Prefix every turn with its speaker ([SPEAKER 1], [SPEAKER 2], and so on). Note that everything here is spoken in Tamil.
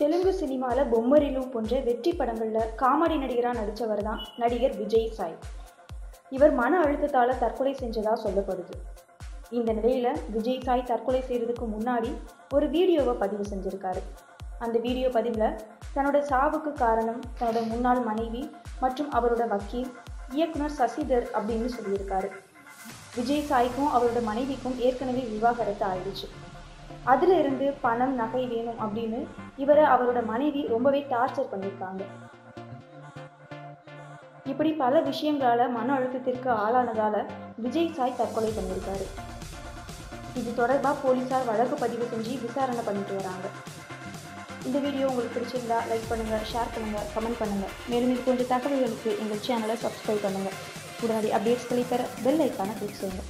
[SPEAKER 1] தெலுங்கு சினிமாவில் பொம்மரிலு போன்ற வெற்றி படங்களில் காமெடி நடிகராக நடித்தவர் தான் நடிகர் விஜய் சாய். இவர் மன அழுத்தத்தால் தற்கொலை செஞ்சதாக சொல்லப்படுது. இந்த நிலையில் விஜய் சாய் தற்கொலை செய்கிறதுக்கு முன்னாடி ஒரு வீடியோவை பதிவு செஞ்சுருக்காரு. அந்த வீடியோ பதிவில் தன்னோட சாவுக்கு காரணம் தன்னோட முன்னாள் மனைவி மற்றும் அவரோட வக்கீல் இயக்குனர் சசிதர் அப்படின்னு சொல்லியிருக்காரு. விஜய் சாய்க்கும் அவரோட மனைவிக்கும் ஏற்கனவே விவாகரத்து ஆயிடுச்சு. அதில் இருந்து பணம் நகை வேணும் அப்படின்னு இவரை அவரோட மனைவி ரொம்பவே டார்ச்சர் பண்ணியிருக்காங்க. இப்படி பல விஷயங்களால மன அழுத்தத்திற்கு ஆளானதால விஜய் சாய் தற்கொலை பண்ணியிருக்காரு. இது தொடர்பாக போலீஸார் வழக்கு பதிவு செஞ்சு விசாரணை பண்ணிட்டு வராங்க. இந்த வீடியோ உங்களுக்கு பிடிச்சிருந்தா லைக் பண்ணுங்க ஷேர் பண்ணுங்க கமெண்ட் பண்ணுங்க. மேலும் இது போன்ற தகவல்களுக்கு எங்கள் சேனலை சப்ஸ்கிரைப் பண்ணுங்க. உடனடி அப்டேட்ஸ்களை பெற பெல் ஐக்கான கிளிக் செய்யுங்க.